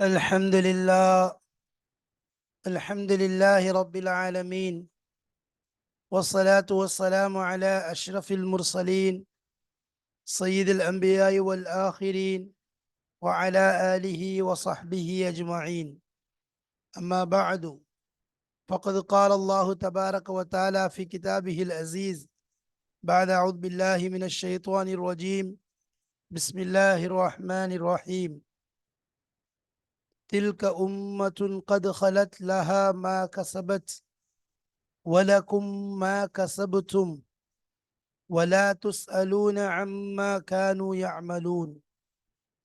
الحمد لله. الحمد لله رب العالمين. والصلاة والسلام على أشرف المرسلين سيد الأنبياء والآخرين وعلى آله وصحبه أجمعين. أما بعد فقد قال الله تبارك وتعالى في كتابه العزيز بعد أعوذ بالله من الشيطان الرجيم. بسم الله الرحمن الرحيم. تلك أمة قد خلت لها ما كسبت ولكم ما كسبتم ولا تسألون عما كانوا يعملون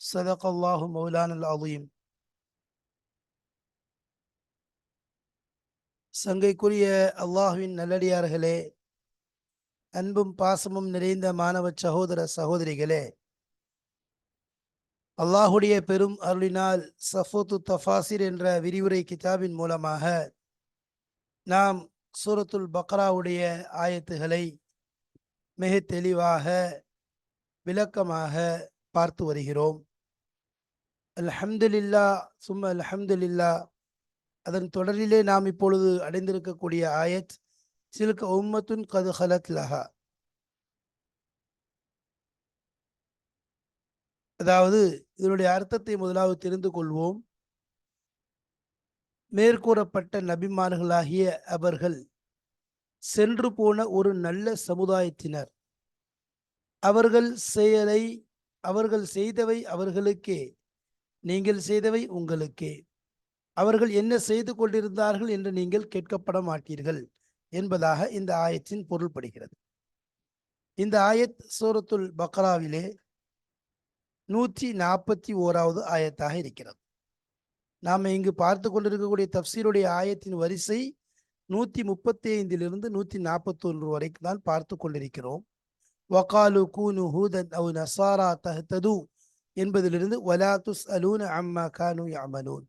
صدق الله مولانا العظيم சங்கைக்குரிய அல்லாஹுவின் நல்லடியார்களே அன்பும் பாசமும் நிறைந்த மாணவ சகோதர சகோதரிகளே அல்லாஹுடைய பெரும் அருளினால் சஃபோத்து தஃபாசிர் என்ற விரிவுரை கிதாபின் மூலமாக நாம் சூரத்துல் பக்ராவுடைய ஆயத்துகளை மிக தெளிவாக விளக்கமாக பார்த்து வருகிறோம். அல்ஹம்துலில்லா சும்ம அல்ஹம்துலில்லா. அதன் தொடரிலே நாம் இப்பொழுது அடைந்திருக்கக்கூடிய ஆயத் சிலுக்க உம்மத்துன் கது ஹலத் லஹா. அதாவது இதனுடைய அர்த்தத்தை முதலாவது தெரிந்து கொள்வோம். மேற்கூறப்பட்ட நபிமார்களாகிய அவர்கள் சென்று போன ஒரு நல்ல சமுதாயத்தினர். அவர்கள் செயலை அவர்கள் செய்தவை அவர்களுக்கே நீங்கள் செய்தவை உங்களுக்கே. அவர்கள் என்ன செய்து கொண்டிருந்தார்கள் என்று நீங்கள் கேட்கப்பட மாட்டீர்கள் என்பதாக இந்த ஆயத்தின் பொருள்படுகிறது. இந்த ஆயத் சூரத்துல் பக்ராவிலே நூற்றி நாற்பத்தி ஓராவது ஆயத்தாக இருக்கிறது. நாம் இங்கு பார்த்து கொண்டிருக்கக்கூடிய தப்சீருடைய ஆயத்தின் வரிசை நூற்றி முப்பத்தி ஐந்திலிருந்து நூற்றி நாற்பத்தொன்று வரைக்கும் தான் பார்த்து கொண்டிருக்கிறோம். வகாலு கூனு ஹூதன் அவு நசாரா தஹ்தது என்பதிலிருந்து வலா துஸ் அலூன் அம்மா கானு அமலூன்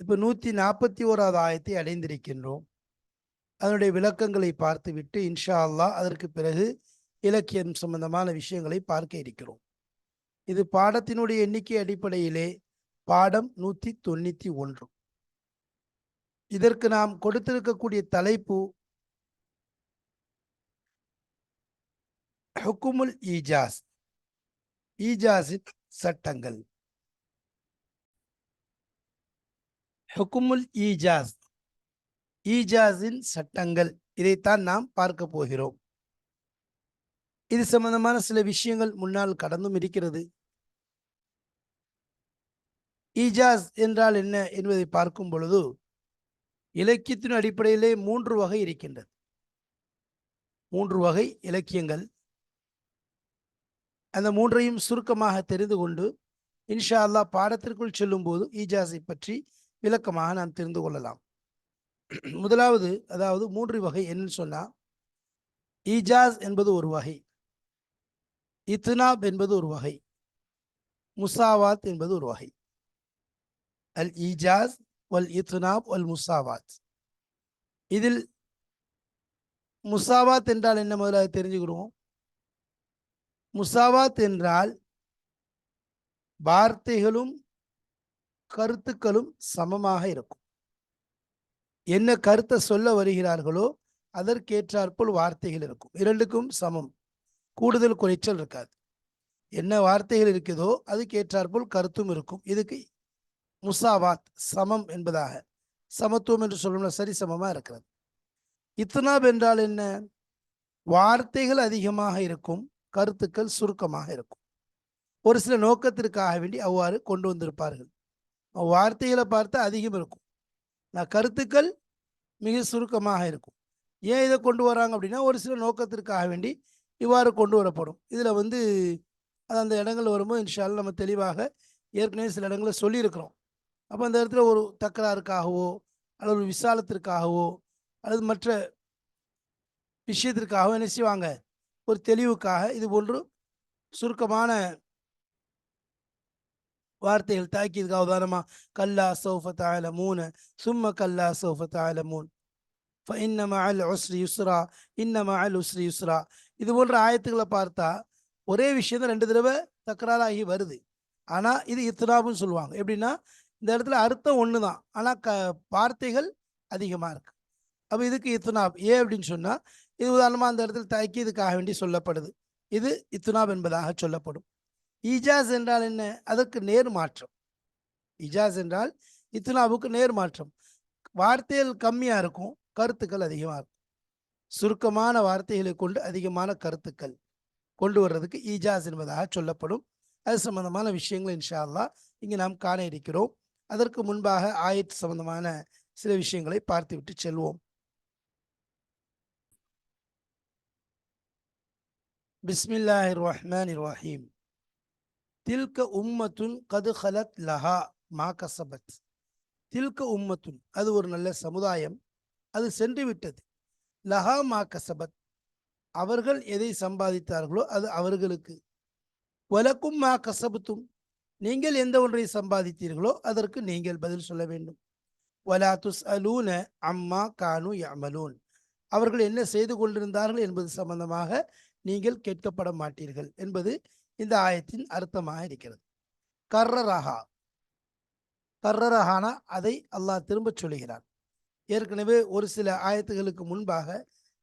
இப்போ நூற்றி நாற்பத்தி ஓராவது ஆயத்தை அடைந்திருக்கின்றோம். அதனுடைய விளக்கங்களை பார்த்துவிட்டு இன்ஷா அல்லாஹ் அதற்கு பிறகு இலக்கியம் சம்பந்தமான விஷயங்களை பார்க்க இருக்கிறோம். இது பாடத்தினுடைய எண்ணிக்கை அடிப்படையிலே பாடம் நூற்றி தொண்ணூற்றி ஒன்று. இதற்கு நாம் கொடுத்திருக்கக்கூடிய தலைப்பு ஹுக்குமுல் ஈஜாஸ் ஈஜாஸின் சட்டங்கள். ஹுக்குமுல் ஈஜாஸ் ஈஜாஸின் சட்டங்கள். இதைத்தான் நாம் பார்க்க போகிறோம். இது சம்பந்தமான சில விஷயங்கள் முன்னால் கடந்தும் இருக்கிறது. ஈஜாஸ் என்றால் என்ன என்பதை பார்க்கும் பொழுது இலக்கியத்தின் அடிப்படையிலே மூன்று வகை இருக்கின்றது. மூன்று வகை இலக்கியங்கள். அந்த மூன்றையும் சுருக்கமாக தெரிந்து கொண்டு இன்ஷா அல்லாஹ் பாடத்திற்குள் செல்லும்போது ஈஜாஸை பற்றி விளக்கமாக நாம் தெரிந்து கொள்ளலாம். முதலாவது அதாவது மூன்று வகை என்னன்னு சொன்னால் ஈஜாஸ் என்பது ஒரு வகை. இத்னாப் என்பது ஒரு வகை. முசாவாத் என்பது ஒரு வகை. அல் ஈஜாஸ் வல் இத்னாப் வல் முசாவாத். இதில் முசாவாத் என்றால் என்ன முதலாக தெரிஞ்சுக்கிடுவோம். முசாவாத் என்றால் வார்த்தைகளும் கருத்துக்களும் சமமாக இருக்கும். என்ன கருத்தை சொல்ல வருகிறார்களோ அதற்கேற்றாற்போல் வார்த்தைகள் இருக்கும். இரண்டுக்கும் சமம். கூடுதல் குறைச்சல் இருக்காது. என்ன வார்த்தைகள் இருக்குதோ அதுக்கு ஏற்றாற்போல் கருத்தும் இருக்கும். இதுக்கு முசாவாத் சமம் என்பதாக சமத்துவம் என்று சொல்லணும்னா சரி சமமாக இருக்கிறது. இத்தனாப் என்றால் என்ன? வார்த்தைகள் அதிகமாக இருக்கும் கருத்துக்கள் சுருக்கமாக இருக்கும். ஒரு சில நோக்கத்திற்காக வேண்டி அவ்வாறு கொண்டு வந்திருப்பார்கள். வார்த்தைகளை பார்த்தா அதிகம் இருக்கும். நான் கருத்துக்கள் மிக சுருக்கமாக இருக்கும். ஏன் இதை கொண்டு வராங்க அப்படின்னா ஒரு சில நோக்கத்திற்காக வேண்டி இவ்வாறு கொண்டு வரப்படும். இதில் வந்து அது அந்த இடங்கள் வரும்போது இன்ஷால் நம்ம தெளிவாக ஏற்கனவே சில இடங்களில் சொல்லியிருக்கிறோம். அப்போ அந்த இடத்துல ஒரு தக்கராறுக்காகவோ அல்லது ஒரு விசாலத்திற்காகவோ அல்லது மற்ற விஷயத்திற்காகவோ என்ன செய்வாங்க? ஒரு தெளிவுக்காக இது போன்று சுருக்கமான வார்த்தைகள் தாக்கியதுக்காக உதாரணமாக கல்லா சௌஃபத்தாயில மூணு சும்ம கல்லா சௌஃபத்தாயில தாயல மூன் இன்னம அல் உஸ்ரி யுஸ்ரா இன்னம அல் உஸ்ரி யுஸ்ரா. இது போன்ற ஆயத்துக்களை பார்த்தா ஒரே விஷயம் தான் ரெண்டு தடவை தக்கராறாகி வருது. ஆனால் இது இத்னாபுன்னு சொல்லுவாங்க. எப்படின்னா இந்த இடத்துல அர்த்தம் ஒன்று தான் ஆனால் க வார்த்தைகள் அதிகமாக இருக்கு. அப்போ இதுக்கு இத்னாப் ஏன் அப்படின்னு சொன்னால் இது உதாரணமாக அந்த இடத்துல தக்கீதுக்காக வேண்டி சொல்லப்படுது. இது இத்துனாப் என்பதாக சொல்லப்படும். ஈஜாஸ் என்றால் என்ன? அதற்கு நேர் மாற்றம். இஜாஸ் என்றால் இத்னாபுக்கு நேர் மாற்றம். வார்த்தைகள் கம்மியாக இருக்கும் கருத்துக்கள் அதிகமாக இருக்கும். சுருக்கமான வார்த்தைகளை கொண்டு அதிகமான கருத்துக்கள் கொண்டு வர்றதுக்கு ஈஜாஸ் என்பதாக சொல்லப்படும். அது சம்பந்தமான விஷயங்கள் இன்ஷா அல்லாஹ் இங்கே நாம் காண இருக்கிறோம். அதற்கு முன்பாக ஆயத் சம்பந்தமான சில விஷயங்களை பார்த்துவிட்டு செல்வோம். பிஸ்மில்லாஹி ரஹ்மான் ரஹீம் தில்க உம்மத்துன் கது ஹலத் லஹா மா கசபத். தில்க உம்மத்துன் அது ஒரு நல்ல சமுதாயம். அது சென்று விட்டது. லஹா மா கசபத். அவர்கள் எதை சம்பாதித்தார்களோ அது அவர்களுக்கு. வலக்கும் மா கசபத்தும். நீங்கள் எந்த ஒன்றை சம்பாதித்தீர்களோ அதற்கு நீங்கள் பதில் சொல்ல வேண்டும். வலா துஸ் அலூன அம்மா கானு யமலூன் அவர்கள் என்ன செய்து கொண்டிருந்தார்கள் என்பது சம்பந்தமாக நீங்கள் கேட்கப்பட மாட்டீர்கள் என்பது இந்த ஆயத்தின் அர்த்தமாக இருக்கிறது. கர்ரரஹா. கர்ரரஹானா அதை அல்லாஹ் திரும்பச் சொல்கிறான் ஏற்கனவே ஒரு சில ஆயத்துகளுக்கு முன்பாக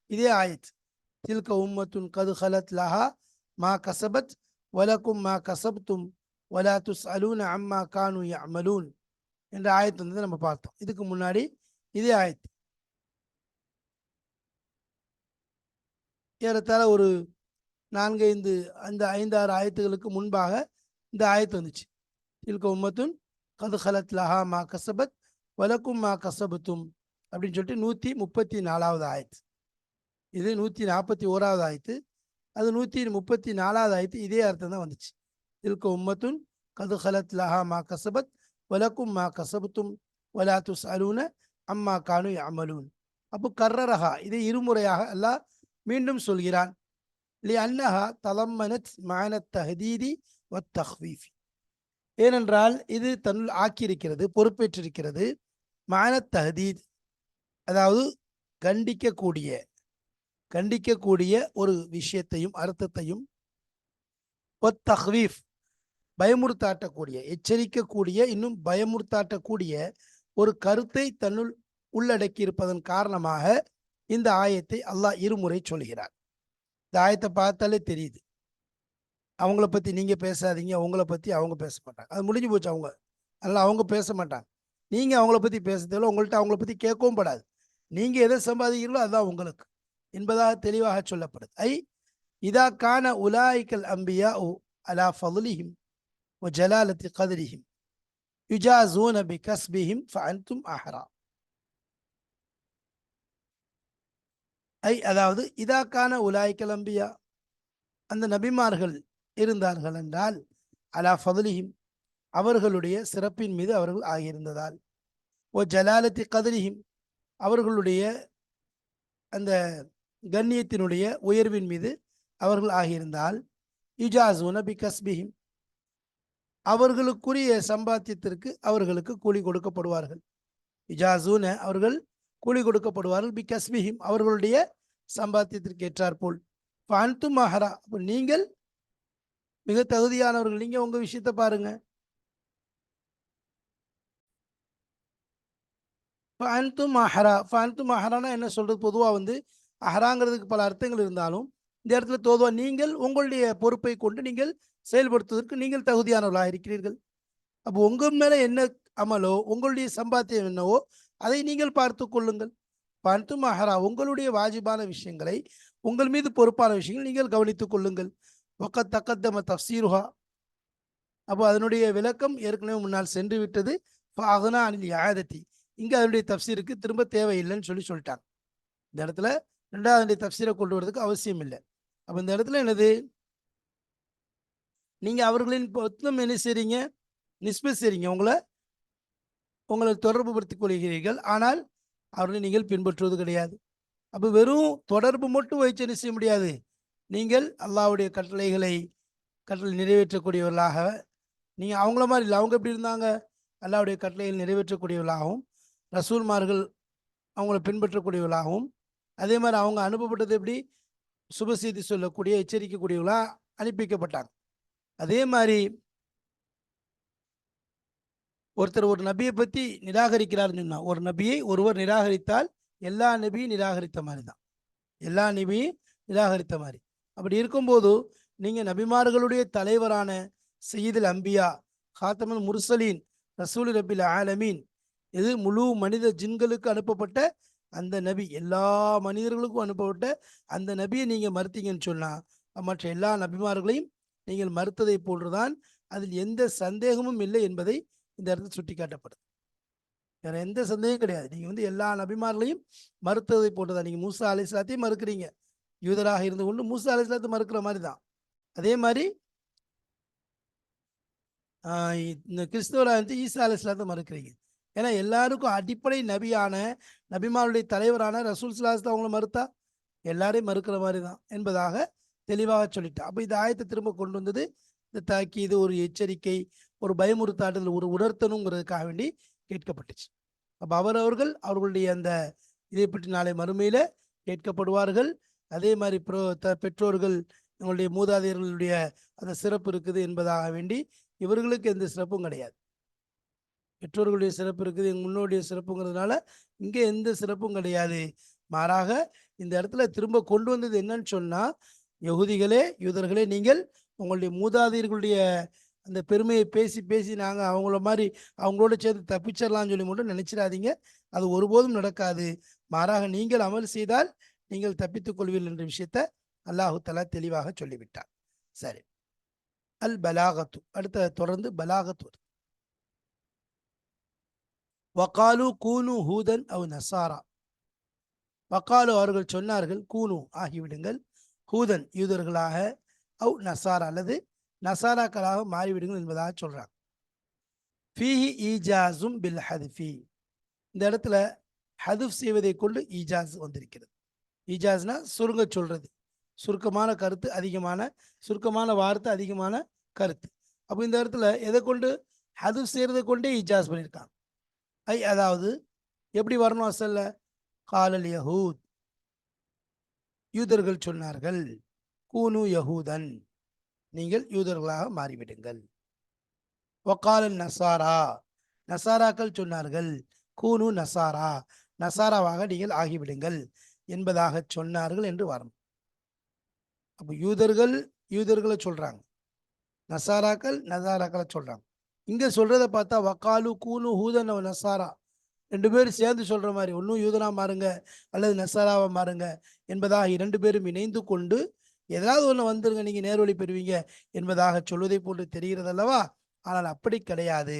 இதே ஆயத் தில்க உம்மத்துன் கது ஹலத் லஹா மா கசபத் வலக்கும் மா கசப்தும் வலா துஸ் அலூன் அம்மா கானு அமலூன் என்ற ஆயத்து வந்து நம்ம பார்த்தோம். இதுக்கு முன்னாடி இதே ஆயத்து ஏறத்தாழ ஒரு நான்கு ஐந்து அந்த ஐந்து ஆறு ஆயத்துகளுக்கு முன்பாக இந்த ஆயத்து வந்துச்சு. தில்க உம்மத்துன் கது ஹலத் லஹா மா கசபத் வலக்கும் மா கசபத்தும் அப்படின்னு சொல்லிட்டு நூற்றி முப்பத்தி நாலாவது ஆயத்து. இது நூற்றி நாற்பத்தி ஓராவது ஆயத்து. அது நூற்றி முப்பத்தி நாலாவது ஆயத்து இதே அர்த்தம் தான் வந்துச்சு. இதுக்கு உம்மத்துன் கது ஹலத் லஹா மா கசபத் வலக்கும் மா கசபத்தும் வலா துஸ் அலூன அம்மா கானு அமலூன் அப்போ கர்ரரஹா இதை இருமுறையாக அல்லாஹ் மீண்டும் சொல்கிறான். லி அன்னஹா தலம்மனத் மானத் தஹதீதி வத் தஹ்வீஃபி. ஏனென்றால் இது தன்னுள் ஆக்கியிருக்கிறது பொறுப்பேற்றிருக்கிறது. மானத் தஹதீத் அதாவது கண்டிக்கக்கூடிய கண்டிக்கக்கூடிய ஒரு விஷயத்தையும் அர்த்தத்தையும் தஹ்வீஃப் பயமுறுத்தாட்டக்கூடிய எச்சரிக்கக்கூடிய இன்னும் பயமுறுத்தாட்டக்கூடிய ஒரு கருத்தை தன்னுள் உள்ளடக்கி இருப்பதன் காரணமாக இந்த ஆயத்தை அல்லாஹ் இருமுறை சொல்கிறார். இந்த ஆயத்தை பார்த்தாலே தெரியுது. அவங்கள பத்தி நீங்க பேசாதீங்க அவங்கள பத்தி அவங்க பேச மாட்டாங்க. அது முடிஞ்சு போச்சு அவங்க. அதனால் அவங்க பேச மாட்டாங்க. நீங்கள் அவங்கள பத்தி பேசுறதில்ல உங்கள்கிட்ட அவங்கள பத்தி கேட்கவும் படாது. நீங்கள் எதை சம்பாதிக்கிறீங்களோ அதுதான் உங்களுக்கு என்பதாக தெளிவாக சொல்லப்படுது. ஐ இதா கான உலாய்கல் அம்பியா ஓ அலா ஃபதுலிஹிம் ஓ ஜலாலத்தி கதிரிஹிம் யுஜாசூன பி கஸ்பிஹிம் ஃபஅன்தும் அஹரா. ஐ அதாவது இதா கான உலாய்கல் அம்பியா அந்த நபிமார்கள் இருந்தார்கள் என்றால் அலா ஃபதுலிஹிம் அவர்களுடைய சிறப்பின் மீது அவர்கள் ஆகியிருந்ததால். ஓ ஜலாலத்தி கதிரிஹிம் அவர்களுடைய அந்த கண்ணியத்தினுடைய உயர்வின் மீது அவர்கள் ஆகியிருந்தால் இஜாஸ் உனபி கஸ்பிஹிம் அவர்களுக்குரிய சம்பாத்தியத்திற்கு அவர்களுக்கு கூலி கொடுக்கப்படுவார்கள். இஜாசூன அவர்கள் கூலி கொடுக்கப்படுவார்கள் பி கஸ்பிஹிம் அவர்களுடைய சம்பாத்தியத்திற்கு ஏற்றாற்போல். பான்து மஹரா அப்போ நீங்கள் மிக தகுதியானவர்கள். நீங்கள் உங்கள் விஷயத்தை பாருங்கள் பாருங்க அஹரா மஹரா ஃபஅன்து மஹரானா என்ன சொல்கிறது பொதுவாக வந்து அஹராங்கிறதுக்கு பல அர்த்தங்கள் இருந்தாலும் இந்த இடத்துல தோதுவா நீங்கள் உங்களுடைய பொறுப்பை கொண்டு நீங்கள் செயல்படுத்துவதற்கு நீங்கள் தகுதியானவர்களாக இருக்கிறீர்கள். அப்போ உங்கள் மேலே என்ன அமலோ உங்களுடைய சம்பாத்தியம் என்னவோ அதை நீங்கள் பார்த்து கொள்ளுங்கள். பந்து மஹரா உங்களுடைய வாஜிபான விஷயங்களை உங்கள் மீது பொறுப்பான விஷயங்கள் நீங்கள் கவனித்துக் கொள்ளுங்கள். ஒக்க தக்கத்தம தப்சீருஹா அப்போ அதனுடைய விளக்கம் ஏற்கனவே முன்னால் சென்று விட்டது. அகனா அனில் யாதத்தி இங்கே அதனுடைய தப்சீருக்கு திரும்ப தேவையில்லைன்னு சொல்லி சொல்லிட்டாங்க. இந்த இடத்துல ரெண்டாவது தப்சீரை கொண்டு வரதுக்கு அவசியம் இல்லை. அப்போ இந்த இடத்துல என்னது? நீங்கள் அவர்களின் பொத்தம் என்ன செய்றீங்க? நிஸ்பத் செய்றீங்க. உங்களை உங்களை தொடர்பு படுத்திக் கொள்கிறீர்கள். ஆனால் அவர்களை நீங்கள் பின்பற்றுவது கிடையாது. அப்போ வெறும் தொடர்பு மட்டும் வைத்து என்ன செய்ய முடியாது? நீங்கள் அல்லாவுடைய கட்டளைகளை கட்டளை நிறைவேற்றக்கூடியவர்களாக நீங்கள் அவங்கள மாதிரி இல்லை. அவங்க எப்படி இருந்தாங்க? அல்லாவுடைய கட்டளைகள் நிறைவேற்றக்கூடியவர்களாகவும் ரசூல்மார்கள் அவங்கள பின்பற்றக்கூடியவர்களாகவும் அதே மாதிரி அவங்க அனுப்பப்பட்டது எப்படி? சுபசீதி சொல்லக்கூடிய எச்சரிக்கக்கூடியவர்களாக அனுப்பி வைக்கப்பட்டாங்க அதே மாதிரி ஒருத்தர் ஒரு நபியை பற்றி நிராகரிக்கிறாருன்னு சொன்னா ஒரு நபியை ஒருவர் நிராகரித்தால் எல்லா நபியும் நிராகரித்த மாதிரி தான். எல்லா நபியும் நிராகரித்த மாதிரி. அப்படி இருக்கும்போது நீங்கள் நபிமார்களுடைய தலைவரான சயீதில் அம்பியா ஹாத்தமல் முர்சலீன் ரசூல் ரபில் ஆலமீன் இது முழு மனித ஜின்களுக்கு அனுப்பப்பட்ட அந்த நபி. எல்லா மனிதர்களுக்கும் அனுப்பப்பட்ட அந்த நபியை நீங்கள் மறுத்தீங்கன்னு சொன்னால் மற்ற எல்லா நபிமார்களையும் நீங்கள் மறுத்ததை போன்றுதான் அதில் எந்த சந்தேகமும் இல்லை என்பதை இந்த இடத்துல சுட்டிக்காட்டப்படுது. வேற எந்த சந்தேகம் கிடையாது. நீங்கள் வந்து எல்லா நபிமார்களையும் மறுத்ததை போன்றதா நீங்கள் மூசா அலிஸ்லாத்தையும் மறுக்கிறீங்க. யூதராக இருந்து கொண்டு மூசா அலிஸ்லாத்தை மறுக்கிற மாதிரி தான் அதே மாதிரி இந்த கிறிஸ்தவராக இருந்து ஈசா அலிஸ்லாத்தை மறுக்கிறீங்க. ஏன்னா எல்லாருக்கும் அடிப்படை நபியான நபிமாருடைய தலைவரான ரசூல் சலாஸ்தான் அவங்கள மறுத்தா எல்லாரையும் மறுக்கிற மாதிரி தான் என்பதாக தெளிவாக சொல்லிட்டா. அப்போ இந்த ஆயத்தை திரும்ப கொண்டு வந்தது இந்த தாக்கி இது ஒரு எச்சரிக்கை ஒரு பயமுறுத்தாட்டுதல் ஒரு உணர்த்தணுங்கிறதுக்காக வேண்டி கேட்கப்பட்டுச்சு. அப்போ அவரவர்கள் அவர்களுடைய அந்த இதை பற்றி நாளை மறுமையில் கேட்கப்படுவார்கள். அதே மாதிரி ப்ரோ த பெற்றோர்கள் எங்களுடைய மூதாதையர்களுடைய அந்த சிறப்பு இருக்குது என்பதாக வேண்டி இவர்களுக்கு எந்த சிறப்பும் கிடையாது. பெற்றோர்களுடைய சிறப்பு இருக்குது எங்கள் முன்னோடைய சிறப்புங்கிறதுனால இங்கே எந்த சிறப்பும் கிடையாது. மாறாக இந்த இடத்துல திரும்ப கொண்டு வந்தது என்னன்னு சொன்னால் யகுதிகளே யூதர்களே நீங்கள் உங்களுடைய மூதாதையர்களுடைய அந்த பெருமையை பேசி பேசி நாங்கள் அவங்கள மாதிரி அவங்களோட சேர்ந்து தப்பிச்சிடலாம்னு சொல்லி மட்டும் நினைச்சிடாதீங்க. அது ஒருபோதும் நடக்காது. மாறாக நீங்கள் அமல் செய்தால் நீங்கள் தப்பித்துக் கொள்வீர்கள் என்ற விஷயத்த அல்லாஹு தலா தெளிவாக சொல்லிவிட்டார் சரி. அல் பலாகத்து அடுத்த தொடர்ந்து பலாகத்து வக்காலு கூனு ஹூதன் அவ் நசாரா. வக்காலு அவர்கள் சொன்னார்கள் கூனு ஆகிவிடுங்கள் ஹூதன் யூதர்களாக அவ் நசாரா அல்லது நசாராக்களாக மாறிவிடுங்கள் என்பதாக சொல்றாங்க. ஃபீஹி ஈஜாஸும் பில் ஹதுஃபி. இந்த இடத்துல ஹதுஃப் செய்வதை கொண்டு ஈஜாஸ் வந்திருக்கிறது. ஈஜாஸ்னா சுருங்க சொல்றது. சுருக்கமான கருத்து அதிகமான சுருக்கமான வார்த்தை அதிகமான கருத்து. அப்போ இந்த இடத்துல எதை கொண்டு ஹதுஃப் செய்யறதை கொண்டே ஈஜாஸ் பண்ணியிருக்காங்க. ஐ அதாவது எப்படி வரணும் அசல்ல? காலல் யஹூத். யூதர்கள் சொன்னார்கள் கூனு யஹூதன். நீங்கள் யூதர்களாக மாறிவிடுங்கள். ஒக்காலன் நசாரா. நசாராக்கள் சொன்னார்கள் கூனு நசாரா. நசாராவாக நீங்கள் ஆகிவிடுங்கள் என்பதாக சொன்னார்கள் என்று வரணும் அப்போ யூதர்கள் யூதர்களை சொல்கிறாங்க நசாராக்கள் நசாராக்களை சொல்கிறாங்க இங்கே சொல்கிறத பார்த்தா வக்காலு கூனு ஹூதன் நசாரா. ரெண்டு பேரும் சேர்ந்து சொல்கிற மாதிரி ஒன்றும் யூதனா மாறுங்க அல்லது நசாராவை மாறுங்க என்பதாக இரண்டு பேரும் இணைந்து கொண்டு ஏதாவது ஒன்று வந்துருங்க நீங்கள் நேர்வழி பெறுவீங்க என்பதாக சொல்வதை போன்று தெரிகிறது அல்லவா ஆனால் அப்படி கிடையாது.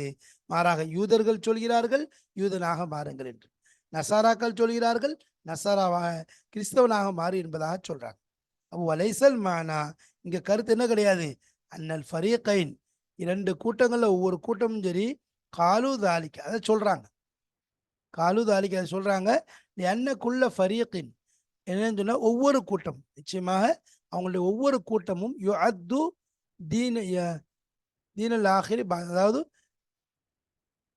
மாறாக யூதர்கள் சொல்கிறார்கள் யூதனாக மாறுங்கள் என்று. நசாராக்கள் சொல்கிறார்கள் நசாராவாக கிறிஸ்தவனாக மாறு என்பதாக சொல்கிறாங்க அப்போ வலைசல் மானா இங்கே கருத்து என்ன கிடையாது? அண்ணல் ஃபரீகைன் இரண்டு கூட்டங்களில் ஒவ்வொரு கூட்டமும் சரி காலு தாலிக்க அதை சொல்கிறாங்க காலு தாலிக்க அதை சொல்கிறாங்க என்னக்குள்ள ஃபரியக்கின் என்னன்னு சொன்னால் ஒவ்வொரு கூட்டம் நிச்சயமாக அவங்களுடைய ஒவ்வொரு கூட்டமும் யுஅத்து தீன ய- தீனல் ஆஹிரி அதாவது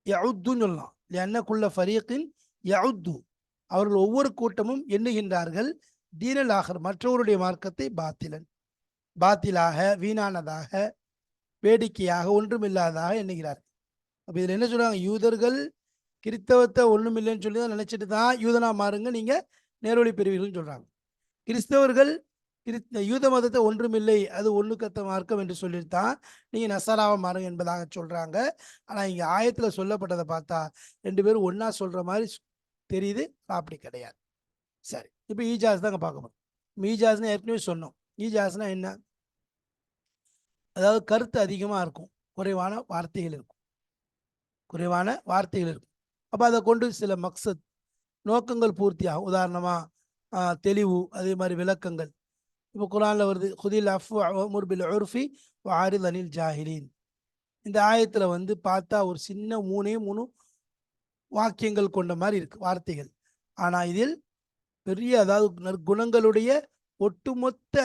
யவுத்துன்னு சொல்லலாம். என்னக்குள்ள ஃபரீக்கின் யவுத்து அவர்கள் ஒவ்வொரு கூட்டமும் எண்ணுகின்றார்கள். தீனல் ஆகர் மற்றவருடைய மார்க்கத்தை பாத்திலன் பாத்திலாக வீணானதாக. வேடிக்கையாக ஒன்றுமில்லாததாக எண்ணுகிறார் அப்போ இதில் என்ன சொல்கிறாங்க யூதர்கள் கிறிஸ்தவத்தை ஒன்றும் இல்லைன்னு சொல்லி தான் நினச்சிட்டு தான் யூதனா மாறுங்க நீங்கள் நேர்வழி பெறுவீர்கள்னு சொல்கிறாங்க கிறிஸ்தவர்கள் கிறிஸ்த யூத மதத்தை ஒன்றுமில்லை அது ஒண்ணுக்கத்த மார்க்கம் என்று சொல்லித்தான் நீங்கள் நசராவை மாறுங்க என்பதாக சொல்கிறாங்க ஆனால் இங்கே ஆயத்தில் சொல்லப்பட்டதை பார்த்தா ரெண்டு பேரும் ஒன்றா சொல்கிற மாதிரி தெரியுது அப்படி கிடையாது. சரி இப்போ ஈஜாஸ் தாங்க பார்க்க போறோம். ஈஜாஸ்னா ஏற்கனவே சொன்னோம். ஈஜாஸ்னா என்ன? அதாவது கருத்து அதிகமாக இருக்கும். குறைவான வார்த்தைகள் இருக்கும். குறைவான வார்த்தைகள் இருக்கும். அப்போ அதை கொண்டு சில மக்சத் நோக்கங்கள் பூர்த்தியாகும். உதாரணமாக தெளிவு அதே மாதிரி விளக்கங்கள். இப்போ குரானில் வருது ஹுதில் அஃபு முர்பில் உர்ஃபி வாரில் அனில் ஜாஹிலீன். இந்த ஆயத்தில் வந்து பார்த்தா ஒரு சின்ன மூணே மூணு வாக்கியங்கள் கொண்ட மாதிரி இருக்கு வார்த்தைகள். ஆனால் இதில் பெரிய அதாவது நற்குணங்களுடைய ஒட்டுமொத்த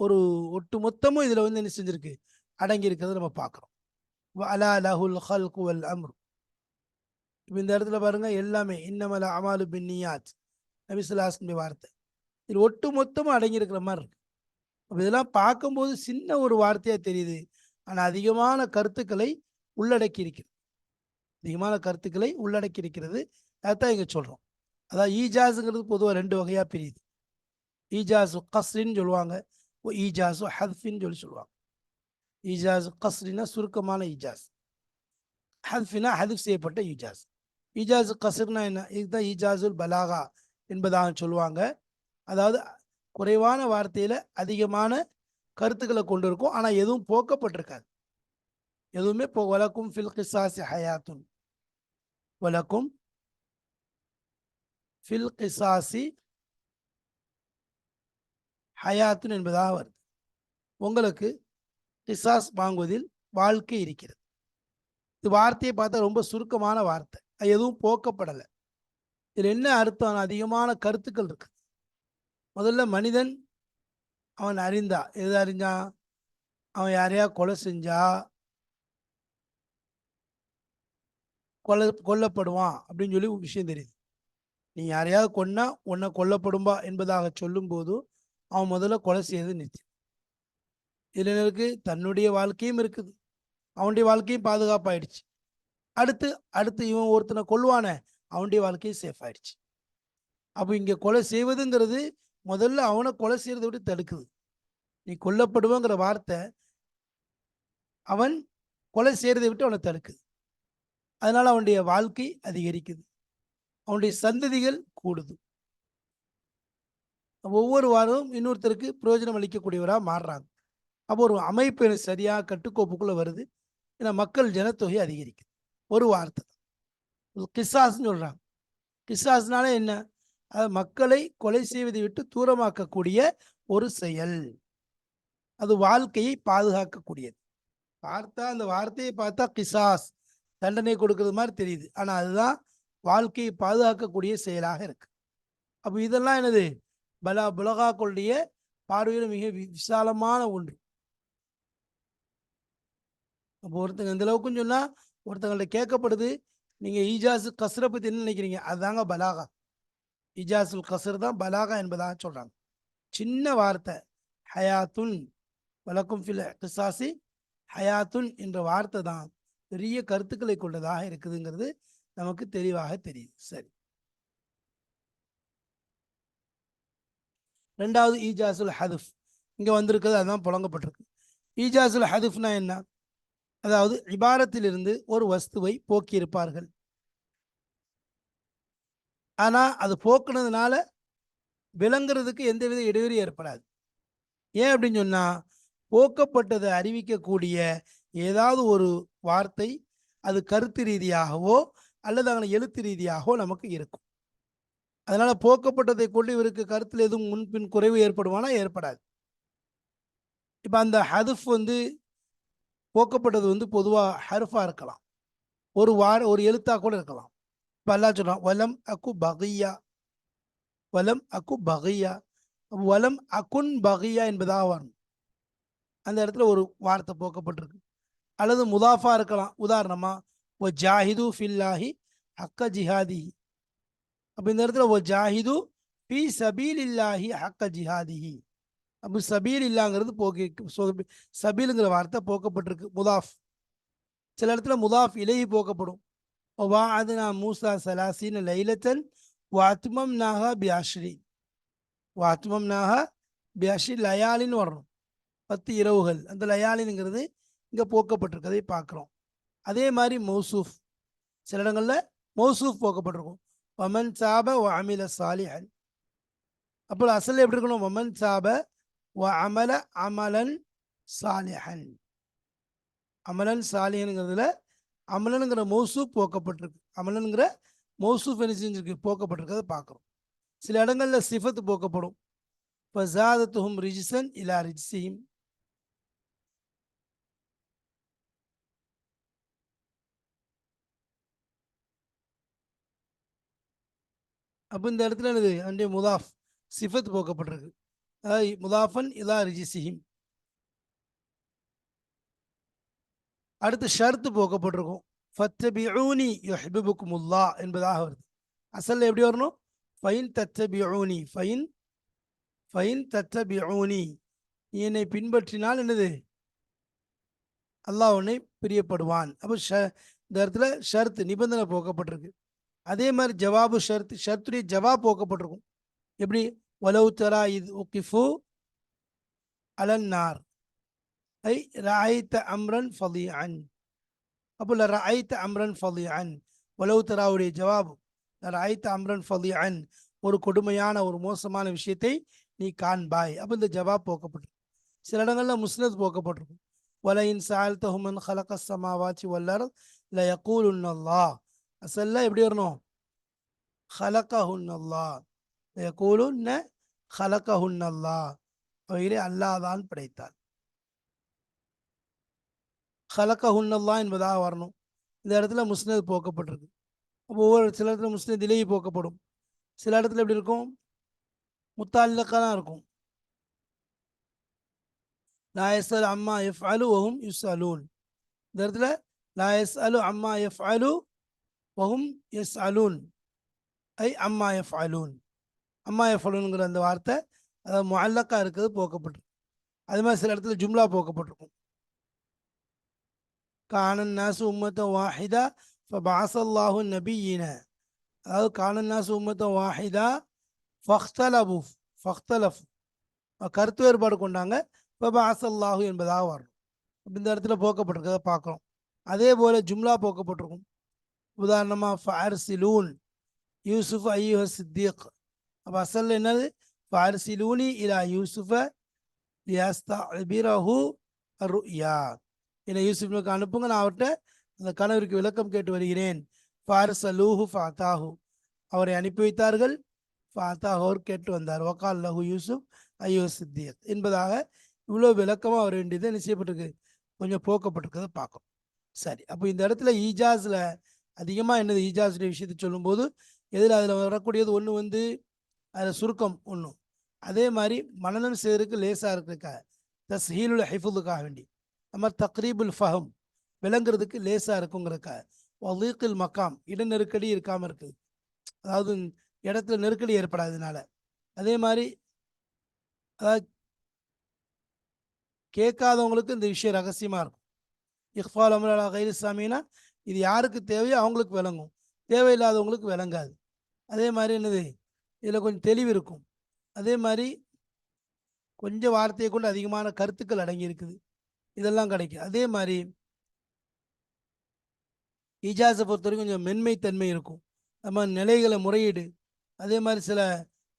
ஒரு ஒட்டு மொத்தமும் இதில் வந்து என்ன செஞ்சிருக்கு? அடங்கி இருக்கிறத நம்ம பார்க்குறோம். அலா லஹுல் ஹல்கு வல் அம்ரு. இப்போ இந்த இடத்துல பாருங்க எல்லாமே இன்னமல அமாலு பின்னியாத் நபிசுல்லாஸ்னுடைய வார்த்தை. இது ஒட்டு மொத்தமும் அடங்கி இருக்கிற மாதிரி இருக்கு. அப்போ இதெல்லாம் பார்க்கும்போது சின்ன ஒரு வார்த்தையாக தெரியுது. ஆனால் அதிகமான கருத்துக்களை உள்ளடக்கி இருக்கிறது. அதிகமான கருத்துக்களை உள்ளடக்கி இருக்கிறது. அதான் இங்கே சொல்கிறோம் அதான் ஈஜாஸுங்கிறது பொதுவாக ரெண்டு வகையாக பிரியுது. ஈஜாஸ் கஸ்ரின்னு சொல்லுவாங்க. ஒ ஹத்ஃபின்னு சொல்லி சொல்லுவாங்க ஈஜாஸ் கஸ்ரினா சுருக்கமான ஈஜாஸ் ஹத்ஃபினா ஹதிஃப் செய்யப்பட்ட ஈஜாஸ் ஈஜாஸ் கசர்னா என்ன இதுதான் ஈஜாஸுல் பலாகா என்பதாக சொல்லுவாங்க அதாவது குறைவான வார்த்தையில் அதிகமான கருத்துக்களை கொண்டு இருக்கும் ஆனால் எதுவும் போக்கப்பட்டிருக்காது. எதுவுமே போ வழக்கும் ஃபில் கிசாசி ஹயாத்துன். வழக்கும் ஃபில் கிசாசி ஹயாத்துன் என்பதாக வருது. உங்களுக்கு டிசாஸ் வாங்குவதில் வாழ்க்கை இருக்கிறது. இது வார்த்தையை பார்த்தா ரொம்ப சுருக்கமான வார்த்தை. அது எதுவும் போக்கப்படலை. இதில் என்ன அர்த்தம்? அதிகமான கருத்துக்கள் இருக்குது. முதல்ல மனிதன் அவன் அறிந்தா. எது அறிஞ்சான் அவன் யாரையா கொலை செஞ்சா? கொலை கொல்லப்படுவான் அப்படின்னு சொல்லி விஷயம் தெரியுது. நீ யாரையாவது கொன்னா உன்னை கொல்லப்படும்பா என்பதாக சொல்லும்போது அவன் முதல்ல கொலை செய்யறது நிச்சயம் இளைஞருக்கு தன்னுடைய வாழ்க்கையும் இருக்குது. அவனுடைய வாழ்க்கையும் பாதுகாப்பாயிடுச்சு. அடுத்து அடுத்து இவன் ஒருத்தனை கொல்லுவானே அவனுடைய வாழ்க்கையும் சேஃப் ஆயிடுச்சு அப்போ இங்கே கொலை செய்வதுங்கிறது முதல்ல அவனை கொலை செய்யறதை விட்டு தடுக்குது. நீ கொல்லப்படுவங்கிற வார்த்தை அவன் கொலை செய்யறதை விட்டு அவனை தடுக்குது. அதனால் அவனுடைய வாழ்க்கை அதிகரிக்குது. அவனுடைய சந்ததிகள் கூடுது. ஒவ்வொரு வாரமும் இன்னொருத்தருக்கு பிரயோஜனம் அளிக்கக்கூடியவராக மாறுறாங்க. அப்போ ஒரு அமைப்பு எனக்கு சரியாக கட்டுக்கோப்புக்குள்ளே வருது. ஏன்னா மக்கள் ஜனத்தொகை அதிகரிக்குது. ஒரு வார்த்தை. கிசாஸ்ன்னு சொல்கிறாங்க கிசாஸ்னால என்ன? அது மக்களை கொலை செய்வதை விட்டு தூரமாக்கக்கூடிய ஒரு செயல். அது வாழ்க்கையை பாதுகாக்கக்கூடியது. பார்த்தா அந்த வார்த்தையை பார்த்தா கிசாஸ் தண்டனை கொடுக்கறது மாதிரி தெரியுது. ஆனால் அதுதான் வாழ்க்கையை பாதுகாக்கக்கூடிய செயலாக இருக்கு. அப்போ இதெல்லாம் என்னது? பலா புலகாக்களுடைய பார்வையில் மிக விசாலமான ஒன்று. அப்போ ஒருத்தங்க இந்த அளவுக்குன்னு சொன்னா ஒருத்தங்கள்ட்ட கேட்கப்படுது நீங்க ஈஜாசு கசரை பத்தி என்ன நினைக்கிறீங்க? அதுதாங்க பலாகா. இஜாசுல் கசர் தான் பலாகா என்பதாக சொல்றாங்க. சின்ன வார்த்தை ஹயாத்துன் வழக்கும் ஃபில் கிசாசி ஹயாத்துன் என்ற வார்த்தை தான் பெரிய கருத்துக்களை கொண்டதாக இருக்குதுங்கிறது நமக்கு தெளிவாக தெரியுது. சரி. ரெண்டாவது ஈஜாசுல் ஹதுஃப். இங்கே வந்திருக்கிறது அதுதான் புழங்கப்பட்டிருக்கு ஈஜாசுல் ஹதுஃப்னா என்ன? அதாவது இபாரத்திலிருந்து ஒரு வஸ்துவை போக்கியிருப்பார்கள். ஆனால் அது போக்குனதுனால விளங்குறதுக்கு எந்தவித இடைவெளி ஏற்படாது. ஏன் அப்படின்னு சொன்னால் போக்கப்பட்டதை அறிவிக்கக்கூடிய ஏதாவது ஒரு வார்த்தை அது கருத்து ரீதியாகவோ அல்லது அங்கே எழுத்து ரீதியாகவோ நமக்கு இருக்கும். அதனால போக்கப்பட்டதை கொண்டு இவருக்கு கருத்தில் எதுவும் முன்பின் குறைவு ஏற்படுமானா ஏற்படாது. இப்ப அந்த ஹதுஃப் வந்து போக்கப்பட்டது வந்து பொதுவாக ஹர்ஃபா இருக்கலாம். ஒரு வார ஒரு எழுத்தா கூட இருக்கலாம். இப்ப அல்லாஹ் சொல்றான் வலம் அக்கு பகையா. வலம் அக்கு பகையா. வலம் அகுன் பகையா என்பதாக வரும். அந்த இடத்துல ஒரு வார்த்தை போக்கப்பட்டிருக்கு. அல்லது முதாஃபா இருக்கலாம். உதாரணமா ஒ ஜாஹிது ஃபில்லாஹி ஹக்க ஜிஹாதி அப்போ இந்த இடத்துல ஓ ஜாஹிது பி சபீல் இல்லாஹி ஹக்க ஜிஹாதிஹி. அப்போ சபீல் இல்லாங்கிறது போக்கி சபீலுங்கிற வார்த்தை போக்கப்பட்டிருக்கு முதாஃப். சில இடத்துல முதாஃப் இலகி போக்கப்படும். வா அது நான் மூசா சலாசின் லைலத்தன் வாத்மம் நாகா பியாஷ்ரி வாத்மம் நாகா பியாஷ்ரி லயாலின்னு வரணும் பத்து இரவுகள். அந்த லயாலினுங்கிறது இங்கே போக்கப்பட்டிருக்கதை பார்க்குறோம். அதே மாதிரி மௌசூஃப். சில இடங்களில் மௌசூஃப் போக்கப்பட்டிருக்கும். வமன் சாப ஒ அமில சாலிஹன் அப்போ அசல் எப்படி இருக்கணும் ஒமன் சாப ஒ அமல அமலன் சாலிஹன் அமலன் சாலிஹனுங்கிறதுல அமலனுங்கிற மௌசூப் போக்கப்பட்டிருக்கு அமலனுங்கிற மௌசூப் என்ன செஞ்சிருக்கு போக்கப்பட்டிருக்கிறத பார்க்குறோம் சில இடங்களில் சிஃபத்து போக்கப்படும் இப்போ ஜாதத்துஹும் ரிஜிசன் இலா ரிஜிசியும் அப்போ இந்த இடத்துல என்னது? அன்றைய முதாஃப் சிஃபத் போக்கப்பட்டிருக்கு. அதாவது முதாஃபன் இலா ரிஜிசிஹிம் அடுத்து ஷர்த்து போக்கப்பட்டிருக்கும். ஃபத்தபியூனி யுஹிபுக்குமுல்லா என்பதாக வருது. அசல்ல எப்படி வரணும்? ஃபைன் தத்தபியூனி ஃபைன் ஃபைன் தத்தபியூனி. நீ என்னை பின்பற்றினால் என்னது? அல்லாஹ் உன்னை பிரியப்படுவான். அப்போ ஷ இந்த இடத்துல ஷர்த் நிபந்தனை போக்கப்பட்டிருக்கு. அதே மாதிரி ஜவாபு ஷர்த் ஷர்த்துடைய ஜவாப் போக்கப்பட்டிருக்கும். எப்படி? ஒலவு தரா இது உக்கிஃபு அலன்னார் ஐ ராய்த்த அம்ரன் ஃபலி அன் அப்போ ராய்த்த அம்ரன் ஃபலி அன் ஒலவு தராவுடைய ஜவாபு ராய்த்த அம்ரன் ஃபலி அன் ஒரு கொடுமையான ஒரு மோசமான விஷயத்தை நீ காண்பாய். அப்போ இந்த ஜவாப் போக்கப்பட்டிருக்கும். சில இடங்களில் முஸ்னத் போக்கப்பட்டிருக்கும். வலையின் சால்தஹுமன் ஹலக சமாவாச்சி வல்லர் ல யகூலுன் அல்லாஹ் அசல்ல எப்படி வரணும்? ஹலக்கஹுன்னல்லா அல்லாஹ் ஹலக்கஹுன்னல்லா ஹலகஹுன் அல்லாஹ் அல்லாஹ் தான் படைத்தார். ஹலக்கஹுன்னல்லா என்பதாக வரணும். இந்த இடத்துல முஸ்னத் போக்கப்பட்டிருக்கு. அப்போ ஒவ்வொரு சில இடத்துல முஸ்னத் இலேயே போக்கப்படும். சில இடத்துல எப்படி இருக்கும்? முத்தாலிலக்காக தான் இருக்கும். லாயஸ் அலு அம்மா எஃப் அலு ஒஹும் யுஸ் அலூன் இந்த இடத்துல லாயஸ் அலு அம்மா எஃப் அலு ஒஹும் எஸ் அலூன் ஐ அம்மா எஃப் அலூன் அம்மா எஃப் அலூனுங்கிற அந்த வார்த்தை அதாவது முல்லக்கா இருக்கிறது போக்கப்பட்டிருக்கும் அது மாதிரி சில இடத்துல ஜும்லா போக்கப்பட்டிருக்கும். கானன் நாசு உம்மத்த வாஹிதா ஃபபாசல்லாஹு நபியின. அதாவது கானன் நாசு உம்மத்த வாஹிதா ஃபஹ்தலபு ஃபஹ்தலஃப். கருத்து வேறுபாடு கொண்டாங்க ஃபபாசல்லாஹு என்பதாக வரும் இந்த இடத்துல போக்கப்பட்டிருக்கிறத பார்க்குறோம் அதே போல் ஜும்லா போக்கப்பட்டிருக்கும். உதாரணமாக ஃபார்சிலூன் யூசுஃப் ஐயுஹ சித்தீக். அப்போ அசல் என்னது? ஃபார்சிலூனி இலா யூசுஃப லியஸ்தபிரஹு ருயா என்னை யூசுஃபுக்கு அனுப்புங்க நான் அவர்கிட்ட அந்த கணவருக்கு விளக்கம் கேட்டு வருகிறேன். ஃபார்சலூஹு ஃபாத்தாஹு அவரை அனுப்பி வைத்தார்கள். ஃபாத்தாஹு அவர் கேட்டு வந்தார். ஒகால் லஹு யூசுப் ஐயோ சித்தியக் என்பதாக இவ்வளோ விளக்கமாக வர வேண்டியது நிச்சயப்பட்டிருக்கு கொஞ்சம் போக்கப்பட்டிருக்கிறத பார்க்கும் சரி அப்போ இந்த இடத்துல ஈஜாஸில் அதிகமாக என்னது ஈஜாஸுடைய விஷயத்தை சொல்லும்போது எதில் அதில் வரக்கூடியது ஒன்று வந்து அதில் சுருக்கம் ஒன்றும் அதே மாதிரி மனநம் செய்வதற்கு லேசாக இருக்கிறதுக்காக தஸ்ஹீலுல் ஹைஃபுதுக்காக வேண்டி. நம்ம தக்ரீபுல் ஃபஹம் விளங்குறதுக்கு லேசாக இருக்குங்கிறதுக்காக வலீக்கில் மக்காம் இட நெருக்கடி இருக்காமல் இருக்குது. அதாவது இடத்துல நெருக்கடி ஏற்படாததுனால. அதே மாதிரி அதாவது கேட்காதவங்களுக்கு இந்த விஷயம் ரகசியமாக இருக்கும். இஃபால் அமலா கைல் சாமினா இது யாருக்கு தேவையோ அவங்களுக்கு விளங்கும். தேவையில்லாதவங்களுக்கு விளங்காது. அதே மாதிரி என்னது? இதில் கொஞ்சம் தெளிவு இருக்கும். அதே மாதிரி கொஞ்சம் வார்த்தையை கொண்டு அதிகமான கருத்துக்கள் அடங்கி இருக்குது. இதெல்லாம் கிடைக்கும். அதே மாதிரி இஜாஸை பொறுத்த வரைக்கும் கொஞ்சம் மென்மைத்தன்மை இருக்கும். நம்ம நிலைகளை முறையீடு. அதே மாதிரி சில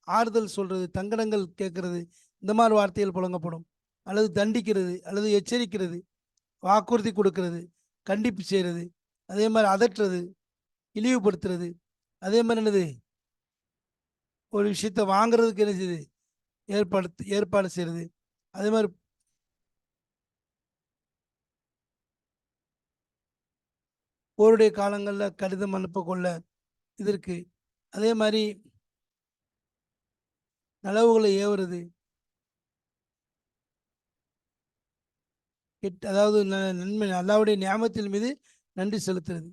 ஆறுதல் சொல்கிறது தங்கடங்கள் கேட்கறது இந்த மாதிரி வார்த்தைகள் புழங்கப்படும். அல்லது தண்டிக்கிறது அல்லது எச்சரிக்கிறது வாக்குறுதி கொடுக்கறது கண்டிப்பு செய்கிறது அதே மாதிரி அதட்டுறது இழிவுபடுத்துறது. அதே மாதிரி என்னது? ஒரு விஷயத்த வாங்குறதுக்கு என்ன செய்யுது? ஏற்பாடு ஏற்பாடு செய்கிறது அதே மாதிரி போருடைய காலங்களில் கடிதம் அனுப்ப கொள்ள இதற்கு அதே மாதிரி நலவுகளை ஏவுறது. கெட் அதாவது நன்மை அல்லாவுடைய ஞாபகத்தின் மீது நன்றி செலுத்துறது.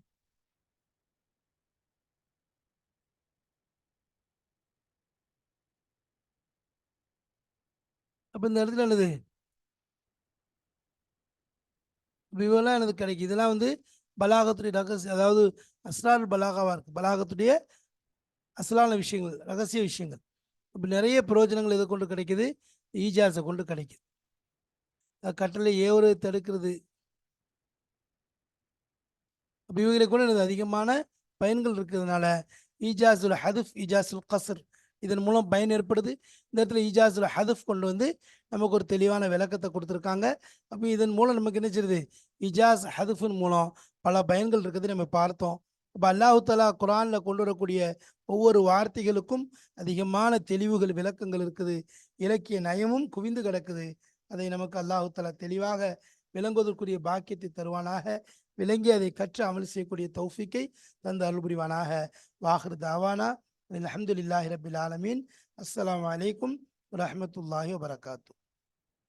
அப்போ இந்த இடத்துல என்னது? இவெல்லாம் எனக்கு கிடைக்கும் இதெல்லாம் வந்து பலாகத்துடைய ரகசிய அதாவது அஸ்லால் பலாகாவாக இருக்குது பலாகத்துடைய அசலான விஷயங்கள் ரகசிய விஷயங்கள். இப்போ நிறைய பிரயோஜனங்கள் எதை கொண்டு கிடைக்குது? ஈஜாஸை கொண்டு கிடைக்குது. கட்டளை ஏவுறது தடுக்கிறது. அப்போ இவங்களை கூட எனக்கு அதிகமான பயன்கள் இருக்கிறதுனால ஈஜாசுல் ஹதுஃப் ஈஜாசுல் கசர் இதன் மூலம் பயன் ஏற்படுது. இந்த இடத்துல ஈஜாசுல் ஹதுஃப் கொண்டு வந்து நமக்கு ஒரு தெளிவான விளக்கத்தை கொடுத்துருக்காங்க. அப்போ இதன் மூலம் நமக்கு என்ன செய்யுது? இஜாஸ் ஹதுஃபின் மூலம் பல பயன்கள் இருக்குது நம்ம பார்த்தோம். இப்போ அல்லாஹு தலா குரானில் கொண்டு வரக்கூடிய ஒவ்வொரு வார்த்தைகளுக்கும் அதிகமான தெளிவுகள் விளக்கங்கள் இருக்குது. இலக்கிய நயமும் குவிந்து கிடக்குது. அதை நமக்கு அல்லாஹு தலா தெளிவாக விளங்குவதற்குரிய பாக்கியத்தை தருவானாக. விளங்கி அதை கற்று அமல் செய்யக்கூடிய தௌஃபிக்கை தந்த அருள் வாஹர் தாவானா. அலமதுல்லாஹி ரபில் ஆலமீன். அஸ்லாம் வலைக்கும் வரமத்துல்லாஹி வபரகாத்தூ.